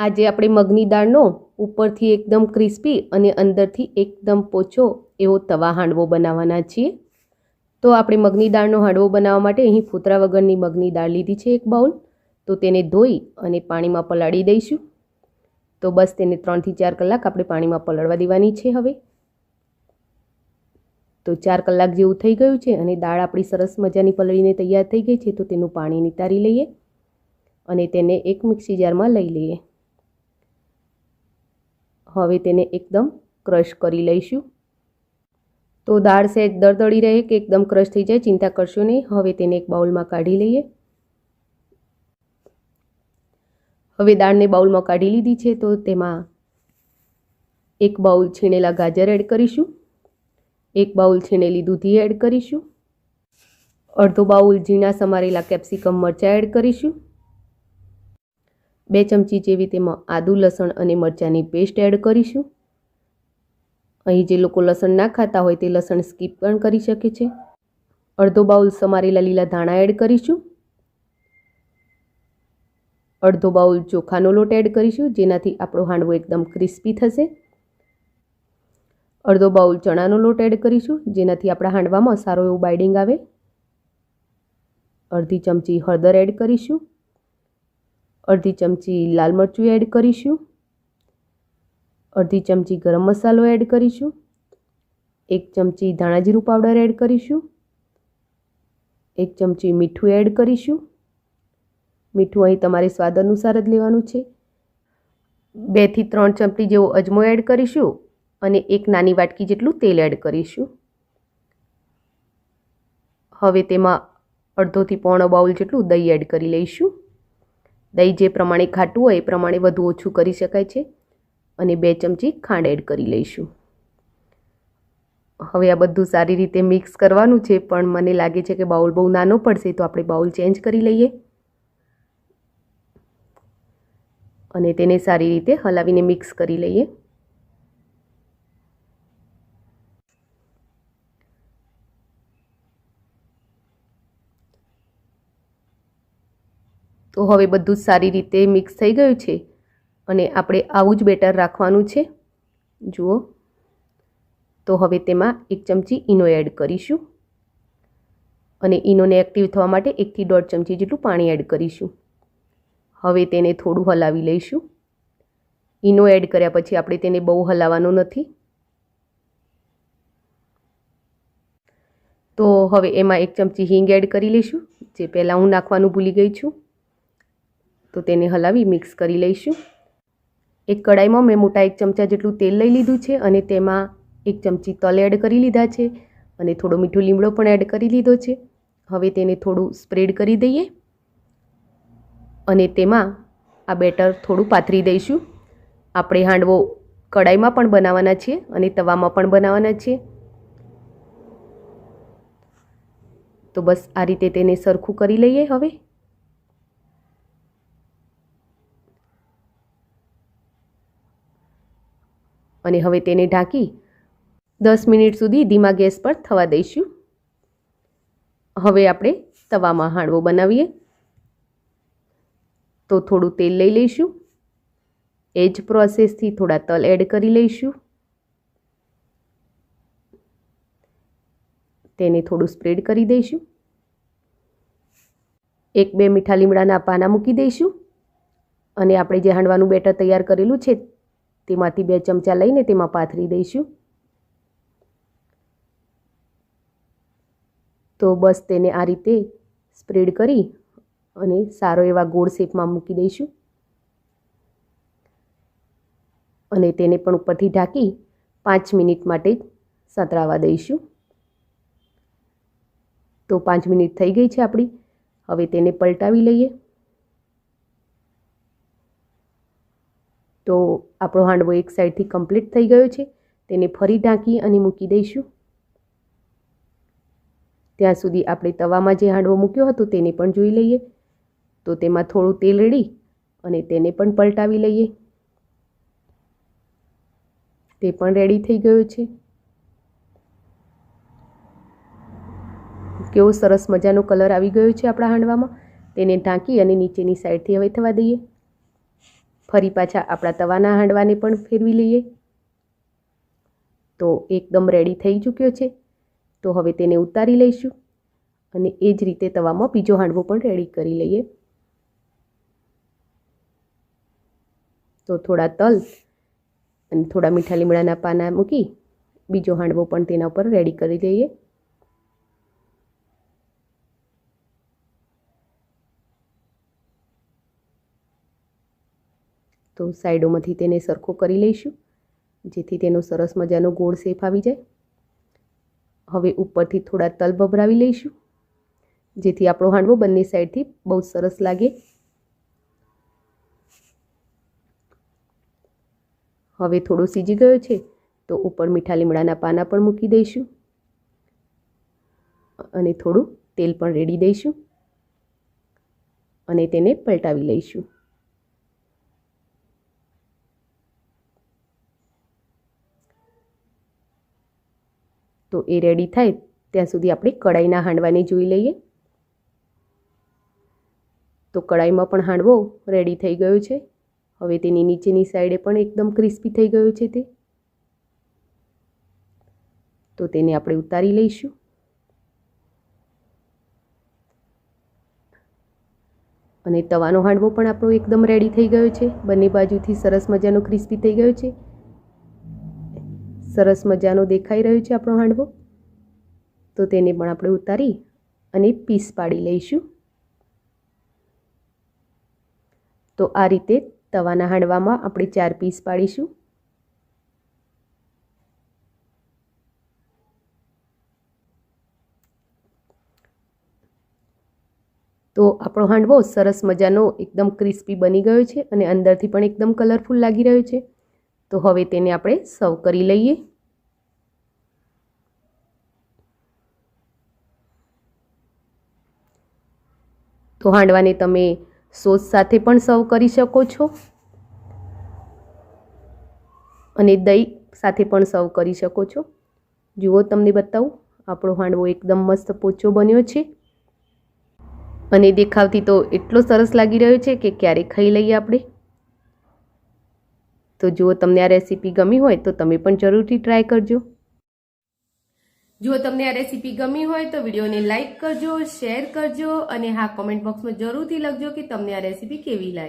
આજે આપણે મગની દાળનો ઉપરથી એકદમ ક્રિસ્પી અને અંદરથી એકદમ પોચો એવો તવા હાંડવો બનાવવાના છીએ. તો આપણે મગની દાળનો હાંડવો બનાવવા માટે અહીં ફૂતરા વગરની મગની દાળ લીધી છે એક બાઉલ. તો તેને ધોઈ અને પાણીમાં પલાળી દઈશું. તો બસ તેને ત્રણથી ચાર કલાક આપણે પાણીમાં પલાળવા દેવાની છે હવે. તો ચાર કલાક જેવું થઈ ગયું છે અને દાળ આપણી સરસ મજાની પલળીને તૈયાર થઈ ગઈ છે તો તેનું પાણી નિતારી લઈએ અને તેને એક મિક્સી જારમાં લઈ લઈએ. હવે તેને એકદમ ક્રશ કરી લઈશું. તો દાળ સહેજ દળદળી રહે કે એકદમ ક્રશ થઈ જાય ચિંતા કરશો નહીં, હવે તેને એક બાઉલમાં કાઢી લઈએ. હવે દાળને બાઉલમાં કાઢી લીધી છે તો તેમાં એક બાઉલ છીણેલા ગાજર એડ કરીશું. એક બાઉલ છીણેલી દૂધી એડ કરીશું. અડધો બાઉલ ઝીણા સમારેલા કેપ્સિકમ મરચાં એડ કરીશું. બે ચમચી જેવી તેમાં આદુ, લસણ અને મરચાંની પેસ્ટ એડ કરીશું. અહીં જે લોકો લસણ ના ખાતા હોય તે લસણ સ્કીપ પણ કરી શકે છે. અડધો બાઉલ સમારેલા લીલા ધાણા એડ કરીશું. અડધો બાઉલ ચોખાનો લોટ એડ કરીશું, જેનાથી આપણો હાંડવો એકદમ ક્રિસ્પી થશે. અડધો બાઉલ ચણાનો લોટ એડ કરીશું, જેનાથી આપણા હાંડવામાં સારો એવું બાઇડિંગ આવે. અડધી ચમચી હળદર એડ કરીશું. અડધી ચમચી લાલ મરચું એડ કરીશું. અડધી ચમચી ગરમ મસાલો એડ કરીશું. એક ચમચી ધાણાજીરું પાવડર એડ કરીશું. એક ચમચી મીઠું એડ કરીશું. મીઠું અહીં તમારે સ્વાદ અનુસાર જ લેવાનું છે. બેથી ત્રણ ચમચી જેવો અજમો એડ કરીશું. અને એક નાની વાટકી જેટલું તેલ એડ કરીશું. હવે તેમાં અડધોથી પોણો બાઉલ જેટલું દહીં એડ કરી લઈશું. દહીં જે પ્રમાણે ખાટું હોય એ પ્રમાણે વધુ ઓછું કરી શકાય છે અને બે ચમચી ખાંડ એડ કરી લઈશું. હવે આ બધું સારી રીતે મિક્સ કરવાનું છે, પણ મને લાગે છે કે બાઉલ બહુ નાનો પડશે તો આપણે બાઉલ ચેન્જ કરી લઈએ. અને તેને સારી રીતે હલાવીને મિક્સ કરી લઈએ. તો હવે બધું જ સારી રીતે મિક્સ થઈ ગયું છે અને આપણે આવું જ બેટર રાખવાનું છે. જુઓ. તો હવે તેમાં એક ચમચી ઈનો એડ કરીશું. અને ઈનોને એક્ટિવ થવા માટે એકથી દોઢ ચમચી જેટલું પાણી એડ કરીશું. હવે તેને થોડું હલાવી લઈશું. ઈનો એડ કર્યા પછી આપણે તેને બહુ હલાવવાનું નથી. તો હવે એમાં એક ચમચી હિંગ એડ કરી લઈશું, જે પહેલાં હું નાખવાનું ભૂલી ગઈ છું. તો તેને હલાવી મિક્સ કરી લઈશું. એક કડાઈમાં મેં મોટા એક ચમચા જેટલું તેલ લઈ લીધું છે અને તેમાં એક ચમચી તલ એડ કરી લીધા છે અને થોડો મીઠો લીમડો પણ એડ કરી લીધો છે. હવે તેને થોડું સ્પ્રેડ કરી દઈએ અને તેમાં આ બેટર થોડું પાથરી દઈશું. આપણે હાંડવો કડાઈમાં પણ બનાવવાના છીએ અને તવામાં પણ બનાવવાના છીએ. તો બસ આ રીતે તેને સરખું કરી લઈએ હવે. અને હવે તેને ઢાંકી દસ મિનિટ સુધી ધીમા ગેસ પર થવા દઈશું. હવે આપણે તવામાં હાંડવો બનાવીએ. તો થોડું તેલ લઈ લઈશું. એ જ પ્રોસેસથી થોડા તલ એડ કરી લઈશું. તેને થોડું સ્પ્રેડ કરી દઈશું. એક બે મીઠા લીમડાના પાના મૂકી દઈશું. અને આપણે જે હાંડવાનું બેટર તૈયાર કરેલું છે તેમાંથી બે ચમચા લઈને તેમાં પાથરી દઈશું. તો બસ તેને આ રીતે સ્પ્રેડ કરી અને સારો એવા ગોળ શેપમાં મૂકી દઈશું. અને તેને પણ ઉપરથી ઢાંકી પાંચ મિનિટ માટે સતરાવા દઈશું. તો પાંચ મિનિટ થઈ ગઈ છે આપણી. હવે તેને પલટાવી લઈએ. તો આપણો હાંડવો એક સાઈડથી કમ્પ્લીટ થઈ ગયો છે. તેને ફરી ઢાંકી અને મૂકી દઈશું. ત્યાં સુધી આપણે તવામાં જે હાંડવો મૂક્યો હતો તેને પણ જોઈ લઈએ. તો તેમાં થોડું તેલ રેડી અને તેને પણ પલટાવી લઈએ. તે પણ રેડી થઈ ગયો છે. કેવો સરસ મજાનો કલર આવી ગયો છે આપણા હાંડવામાં. તેને ઢાંકી અને નીચેની સાઈડથી હવે થવા દઈએ. ફરી પાછા આપણા તવાના હાંડવાને પણ ફેરવી લઈએ. તો એકદમ રેડી થઈ ચૂક્યો છે. તો હવે તેને ઉતારી લઈશું અને એ જ રીતે તવામાં બીજો હાંડવો પણ રેડી કરી લઈએ. તો થોડા તલ અને થોડા મીઠા લીમડાના પાના મૂકી બીજો હાંડવો પણ તેના ઉપર રેડી કરી લઈએ. તો સાઈડોમાંથી તેને સરખો કરી લઈશું, જેથી તેનો સરસ મજાનો ગોળ શેપ આવી જાય. હવે ઉપરથી થોડા તલ ભભરાવી લઈશું, જેથી આપણો હાંડવો બંને સાઈડથી બહુ સરસ લાગે. હવે થોડો સીજી ગયો છે, તો ઉપર મીઠા લીમડાના પાના પણ મૂકી દઈશું. અને થોડું તેલ પણ રેડી દઈશું. અને તેને પલટાવી લઈશું. તો એ રેડી થાય, ત્યાં સુધી આપણે કડાઈના હાંડવાને જોઈ લઈએ. તો કડાઈમાં પણ હાંડવો રેડી થઈ ગયો છે. હવે તેની નીચેની સાઈડે પણ એકદમ ક્રિસ્પી થઈ ગયો છે તે. તો તેને આપણે ઉતારી લઈશું. અને તવાનો હાંડવો પણ આપણો એકદમ રેડી થઈ ગયો છે. બંને બાજુથી સરસ મજાનો ક્રિસ્પી થઈ ગયો છે. સરસ મજાનો દેખાઈ રહ્યો છે આપણો હાંડવો. તો તેને પણ આપણે ઉતારી અને પીસ પાડી લઈશું. તો આ રીતે તવાના હાંડવામાં આપણે ચાર પીસ પાડીશું. તો આપણો હાંડવો સરસ મજાનો એકદમ ક્રિસ્પી બની ગયો છે અને અંદરથી પણ એકદમ કલરફુલ લાગી રહ્યો છે. તો હવે તેને આપણે સર્વ કરી લઈએ. તો હાંડવાને તમે સોસ સાથે પણ સર્વ કરી શકો છો. અને દહીં સાથે પણ સર્વ કરી શકો છો. જુઓ તમને બતાવું, આપણો હાંડવો એકદમ મસ્ત પોચો બન્યો છે. અને દેખાવથી તો એટલો સરસ લાગી રહ્યો છે કે ક્યારે ખાઈ લઈએ આપણે. તો જુઓ તમને આ રેસીપી ગમી હોય તો તમે પણ જરૂરથી ટ્રાય કરજો. જો તમને આ રેસીપી ગમી હોય તો વિડીયોને લાઇક કરજો, શેર કરજો અને હા, કોમેન્ટ બોક્સમાં જરૂરથી લખજો કે તમને આ રેસીપી કેવી લાગી.